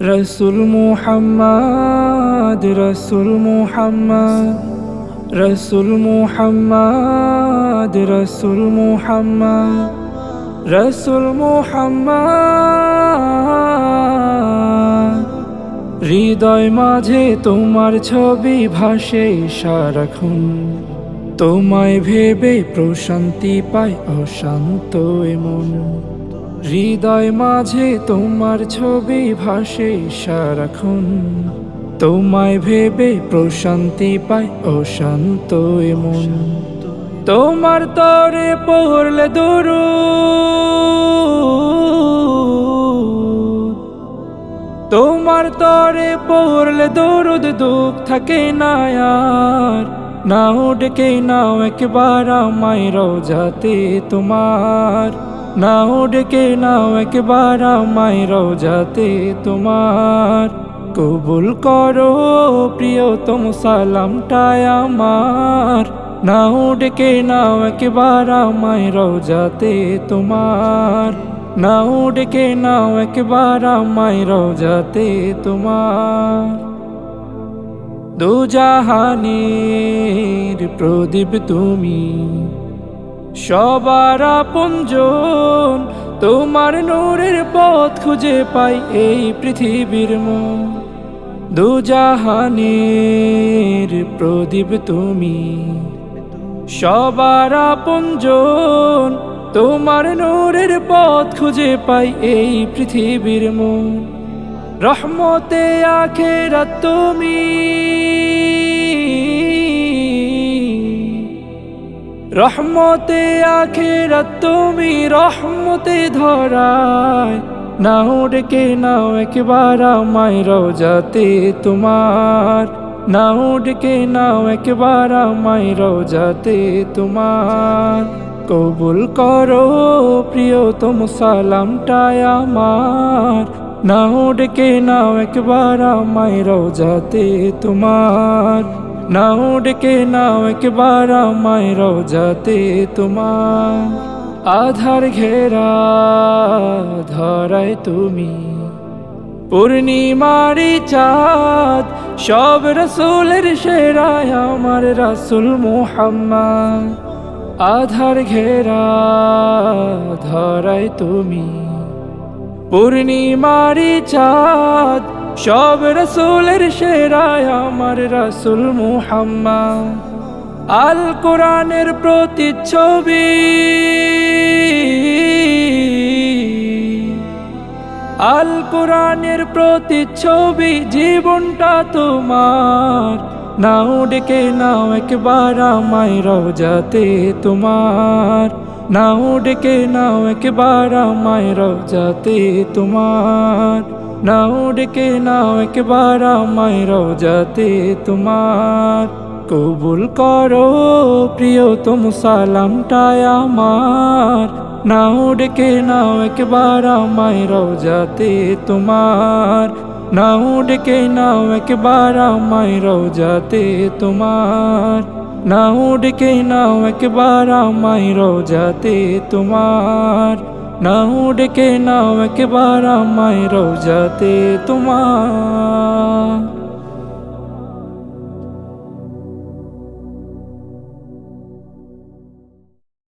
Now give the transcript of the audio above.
রসুল মুহাম্মদ রসুল মুহাম্মদ রসুল মুহাম্মদ রসুল মুহাম্মদ রসুল মুহাম্মদ। হৃদয় মাঝে তোমার ছবি ভাসে সারাক্ষণ। তোমায় ভেবে প্রশান্তি পায় অশান্ত মন হৃদয় মাঝে তোমার ছবি ভাসে সারাক্ষণ। তোমায় ভেবে প্রশান্তি পায় অশান্ত মন। তোমার তরে পড়লে দরু তোমার তরে পড়লে দরুদ, দুঃখ থাকে না আর। নাও ডেকে নাও একবার আমায় রোজাতে তোমার। নাও ডেকে নাও একবার আমায় রোজাতে তোমার। কবুল করো প্রিয়তম সালামটায় আমার। নাও ডেকে নাও একবার আমায় রোজাতে তোমার। নাও ডেকে নাও একবার আমায় রোজাতে তোমার। দুজাহানের প্রদীপ তুমি সবার আপনজন তোমার নূরের পথ খুঁজে পাই এই পৃথিবীর মন। দুজাহানের প্রদীপ তুমি। সবার আপনজন তোমার নূরের পথ খুঁজে পাই এই পৃথিবীর মন। রহমতে আখেরাত তুমি। রহমতে আখেরাত তুমি রহমতে ধরায়। নাও ডেকে নাও একবার আমায় রোজাতে তোমার। নাও ডেকে নাও একবার আমায় রোজাতে তোমার। কবুল করো প্রিয়তম সালামটায় আমার। নাও ডেকে নাও একবার আমায় রোজাতে তোমার। নাও ডেকে নাও একবার আমায় রোজাতে তোমার আধার ঘেরা ধরায় তুমি। পূর্ণিমারি চাঁদ, সব রসুলের সেরায় আমার রাসুল মোহাম্মদ। আধার ঘেরা ধরায় তুমি। পূর্ণিমারি চাঁদ সব রসুলের সেরায় আমার রসুল মুহাম্মদ। আল কোরআনের প্রতিচ্ছবি। আল কোরআনের প্রতিচ্ছবি, জীবনটা তোমার। নাও ডেকে নাও একবার আমায় রোজাতে তোমার। নাও ডেকে নাও একবার আমায় রোজাতে তোমার। নাও ডেকে নাও একবার আমায় রোজাতে তোমার। কবুল করো প্রিয়তম সালামটায় আমার। নাও ডেকে নাও একবার আমায় রোজাতে তোমার। নাও ডেকে নাও একবার আমায় রোজাতে তোমার। নাও ডেকে নাও একবার আমায় রোজাতে তোমার। নাও ডেকে নাও একবার আমায় রোজাতে তোমার।